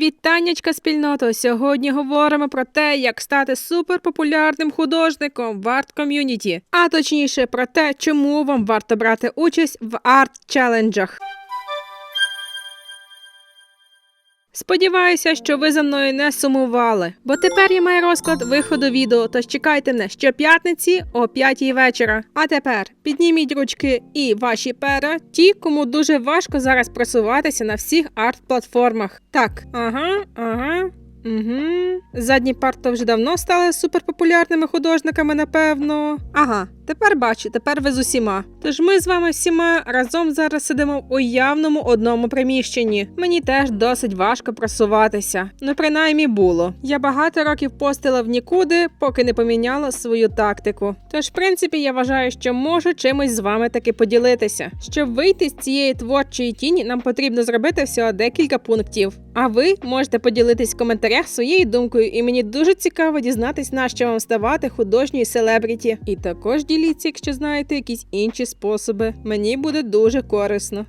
Вітаннячка спільнота Сьогодні говоримо про те, як стати суперпопулярним художником в арт-ком'юніті, а точніше про те, чому вам варто брати участь в арт-челенджах. Сподіваюся, що ви за мною не сумували, бо тепер я маю розклад виходу відео, тож чекайте мене щоп'ятниці о 5 вечора. А тепер підніміть ручки і ваші пера, ті, кому дуже важко зараз просуватися на всіх арт-платформах. Так, ага, ага. Угу. Задні парти вже давно стали суперпопулярними художниками, напевно. Ага, тепер бачу, тепер ви з усіма. Тож ми з вами всіма разом зараз сидимо в уявному одному приміщенні. Мені теж досить важко просуватися. Ну, принаймні було. Я багато років постила в нікуди, поки не поміняла свою тактику. Тож, в принципі, я вважаю, що можу чимось з вами таки поділитися. Щоб вийти з цієї творчої тіні, нам потрібно зробити всього декілька пунктів. А ви можете поділитись в коментарях своєю думкою, і мені дуже цікаво дізнатись, на що вам ставати художньою селебріті. І також діліться, якщо знаєте якісь інші способи. Мені буде дуже корисно.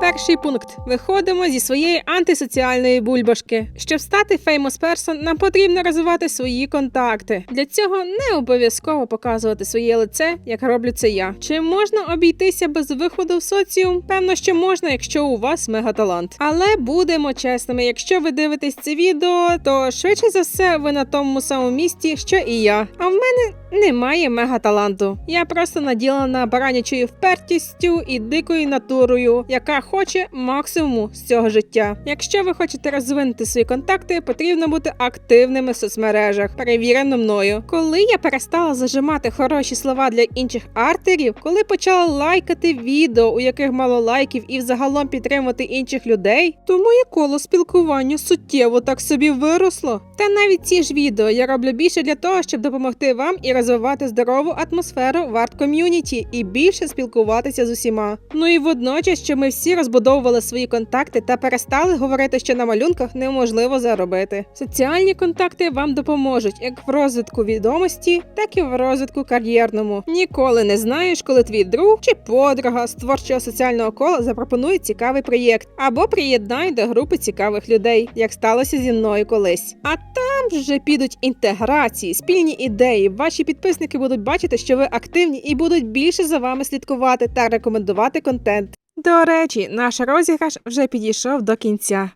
Перший пункт: виходимо зі своєї антисоціальної бульбашки. Щоб стати famous person, нам потрібно розвивати свої контакти. Для цього не обов'язково показувати своє лице, як роблю це я. Чи можна обійтися без виходу в соціум? Певно, що можна, якщо у вас мегаталант. Але будемо чесними, якщо ви дивитесь це відео, то швидше за все ви на тому самому місці, що і я. А в мене немає мегаталанту. Я просто наділена баранячою впертістю і дикою натурою, яка хоче максимуму з цього життя. Якщо ви хочете розвинути свої контакти, потрібно бути активними в соцмережах, перевірено мною. Коли я перестала зажимати хороші слова для інших артерів, коли почала лайкати відео, у яких мало лайків, і взагалом підтримувати інших людей, то моє коло спілкування суттєво так собі виросло. Та навіть ці ж відео я роблю більше для того, щоб допомогти вам і розвивати здорову атмосферу в арт-ком'юніті і більше спілкуватися з усіма. Ну і водночас, щоб ми всі розбудовували свої контакти та перестали говорити, що на малюнках неможливо заробити. Соціальні контакти вам допоможуть як в розвитку відомості, так і в розвитку кар'єрному. Ніколи не знаєш, коли твій друг чи подруга з творчого соціального кола запропонує цікавий проєкт або приєднає до групи цікавих людей, як сталося зі мною колись. А там вже підуть інтеграції, спільні ідеї. Ваші підписники будуть бачити, що ви активні і будуть більше за вами слідкувати та рекомендувати контент. До речі, наш розіграш вже підійшов до кінця.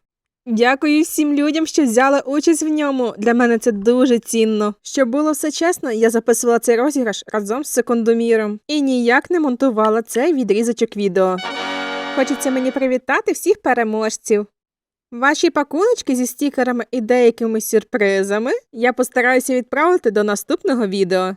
Дякую всім людям, що взяли участь в ньому. Для мене це дуже цінно. Щоб було все чесно, я записувала цей розіграш разом з секундоміром і ніяк не монтувала цей відрізочок відео. Хочеться мені привітати всіх переможців. Ваші пакуночки зі стікерами і деякими сюрпризами я постараюся відправити до наступного відео.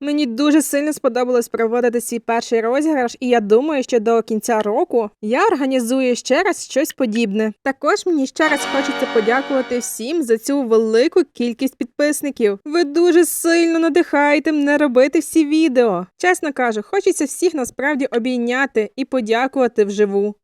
Мені дуже сильно сподобалось проводити свій перший розіграш, і я думаю, що до кінця року я організую ще раз щось подібне. Також мені ще раз хочеться подякувати всім за цю велику кількість підписників. Ви дуже сильно надихаєте мене робити всі відео. Чесно кажу, хочеться всіх насправді обійняти і подякувати вживу.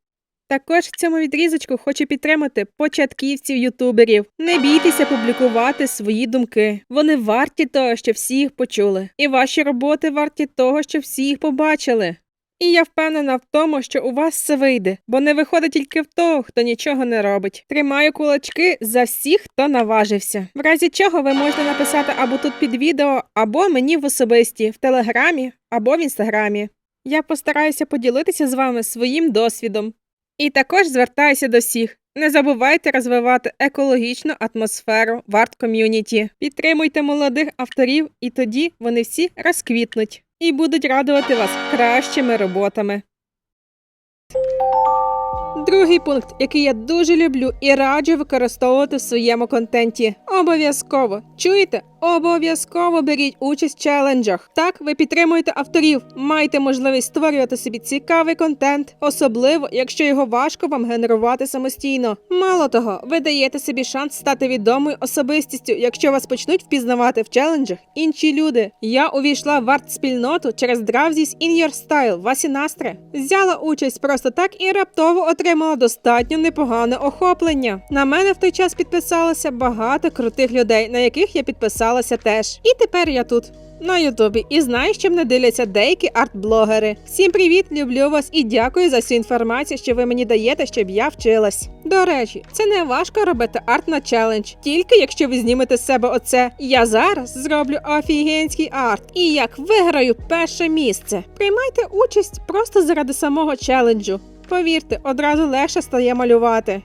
Також в цьому відрізочку хочу підтримати початківців ютуберів. Не бійтеся публікувати свої думки. Вони варті того, щоб всі їх почули. І ваші роботи варті того, щоб всі їх побачили. І я впевнена в тому, що у вас все вийде, бо не виходить тільки в того, хто нічого не робить. Тримаю кулачки за всіх, хто наважився. В разі чого ви можете написати або тут під відео, або мені в особисті, в телеграмі, або в інстаграмі. Я постараюся поділитися з вами своїм досвідом. І також звертаюся до всіх. Не забувайте розвивати екологічну атмосферу в арт-ком'юніті. Підтримуйте молодих авторів, і тоді вони всі розквітнуть і будуть радувати вас кращими роботами. Другий пункт, який я дуже люблю і раджу використовувати в своєму контенті. Обов'язково чуєте? Обов'язково беріть участь в челенджах. Так ви підтримуєте авторів, маєте можливість створювати собі цікавий контент, особливо якщо його важко вам генерувати самостійно. Мало того, ви даєте собі шанс стати відомою особистістю, якщо вас почнуть впізнавати в челенджах інші люди. Я увійшла в арт-спільноту через Dravzis In Your Style Васі Настре. Взяла участь просто так і раптово отримала достатньо непогане охоплення. На мене в той час підписалося багато крутих людей, на яких я підписалася теж. І тепер я тут. на Ютубі і знаю, що мене дивляться деякі арт-блогери. Всім привіт, люблю вас і дякую за всю інформацію, що ви мені даєте, щоб я вчилась. До речі, це не важко робити арт на челендж, тільки якщо ви знімете з себе оце. Я зараз зроблю офігенський арт і як виграю перше місце. Приймайте участь просто заради самого челенджу. Повірте, одразу легше стає малювати.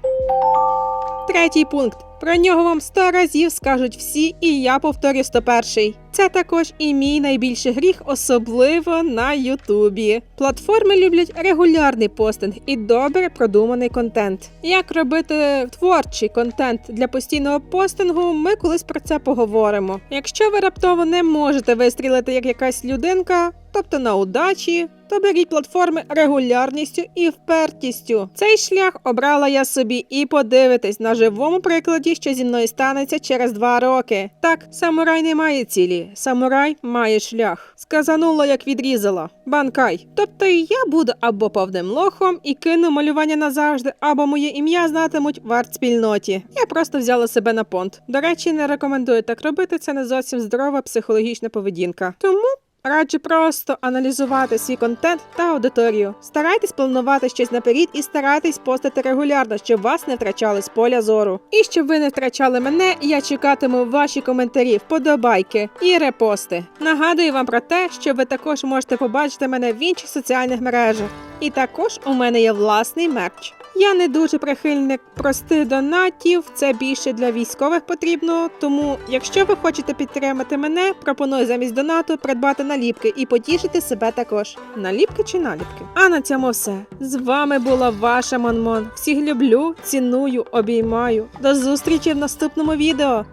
Третій пункт. Про нього вам сто разів скажуть всі, і я повторю 101. Це також і мій найбільший гріх, особливо на Ютубі. Платформи люблять регулярний постинг і добре продуманий контент. Як робити творчий контент для постійного постингу, ми колись про це поговоримо. Якщо ви раптово не можете вистрілити як якась людинка, тобто на удачі, то беріть платформи регулярністю і впертістю. Цей шлях обрала я собі і подивитесь на живому прикладі, що зі мною станеться через два роки. Так, самурай не має цілі, самурай має шлях. Сказанула, як відрізала. Банкай. Тобто я буду або повним лохом і кину малювання назавжди, або моє ім'я знатимуть в арт-спільноті. Я просто взяла себе на понт. До речі, не рекомендую так робити. Це не зовсім здорова психологічна поведінка. Тому Раджу просто аналізувати свій контент та аудиторію. Старайтесь планувати щось наперед і старайтесь постити регулярно, щоб вас не втрачали з поля зору. І щоб ви не втрачали мене, я чекатиму ваші коментарі, вподобайки і репости. Нагадую вам про те, що ви також можете побачити мене в інших соціальних мережах. І також у мене є власний мерч. Я не дуже прихильник простих донатів, це більше для військових потрібно. Тому, якщо ви хочете підтримати мене, пропоную замість донату придбати наліпки і потішити себе також. Наліпки чи наліпки? А на цьому все. З вами була ваша Монмон. Всіх люблю, ціную, обіймаю. До зустрічі в наступному відео.